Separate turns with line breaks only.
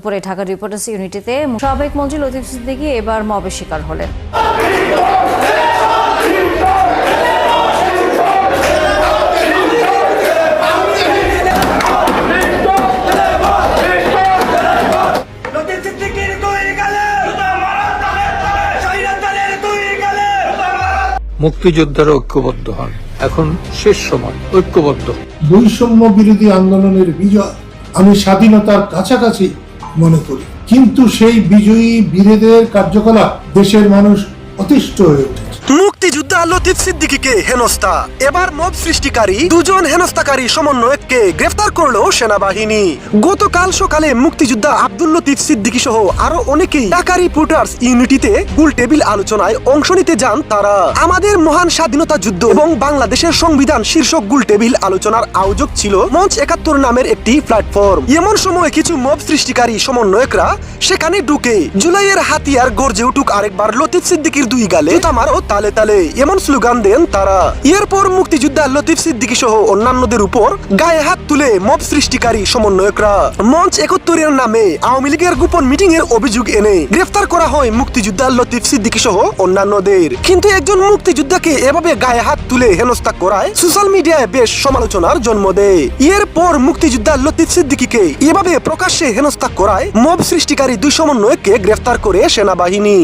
উপরে ঢাকা রিপোর্টার্স ইউনিটিতে সাবেক মন্ত্রী লতিফ সিদ্দিকী এবার মবের শিকার হলেন।
মুক্তিযোদ্ধারা ঐক্যবদ্ধ হন। এখন শেষ সময় ঐক্যবদ্ধ। হন।
বৈষম্য বিরোধী আন্দোলনের বিজয় আমি স্বাধীনতার কাছাকাছি মনে করি। কিন্তু সেই বিজয়ী বীরেদের কার্যকলাপ দেশের মানুষ অতিষ্ঠ হয়ে উঠেছে
লতিফ সিদ্দিকীকে হেনস্থা। এবার মব সৃষ্টিকারী দুজন হেনস্থাকারী সমন্বয়ককে গ্রেফতার করল সেনাবাহিনী। গতকাল সকালে মুক্তিযোদ্ধা আব্দুল লতিফ সিদ্দিকী সহ আরও অনেকেই ঢাকা রিপোর্টার্স ইউনিটিতে গুল টেবিল আলোচনায় অংশ নিতে যান তারা। আমাদের মহান স্বাধীনতা যুদ্ধ এবং বাংলাদেশের সংবিধান শীর্ষক গুল টেবিল আলোচনার আয়োজক ছিল মঞ্চ একাত্তর নামের একটি প্ল্যাটফর্ম। এমন সময় কিছু মব সৃষ্টিকারী সমন্বয়করা সেখানে ঢুকে জুলাইয়ের হাতিয়ার গর্জে উঠুক আরেকবার লতিফ সিদ্দিকীর দুই গালে তামারও তালে তালে। এমন স্লোগান দেন তারা। এরপর মুক্তিযোদ্ধা লতিফ সিদ্দিকী সহ অন্যান্যদের উপর গায়ে হাত তুলে মব সৃষ্টিকারী সমন্বয়করা। মঞ্চ একত্তরের নামে আওয়ামী লীগের গোপন মিটিং এর অভিযোগ এনে গ্রেফতার করা হয় মুক্তিযোদ্ধা লতিফ সিদ্দিকী সহ অন্যান্যদের। কিন্তু একজন মুক্তিযোদ্ধাকে এভাবে গায়ে হাত তুলে হেনস্থা করায় সোশ্যাল মিডিয়ায় বেশ সমালোচনার জন্ম দেয়। এরপর মুক্তিযোদ্ধা লতিফ সিদ্দিকীকে এভাবে প্রকাশ্যে হেনস্থা করায় মব সৃষ্টিকারী দুই সমন্বয়ককে গ্রেফতার করে সেনাবাহিনী।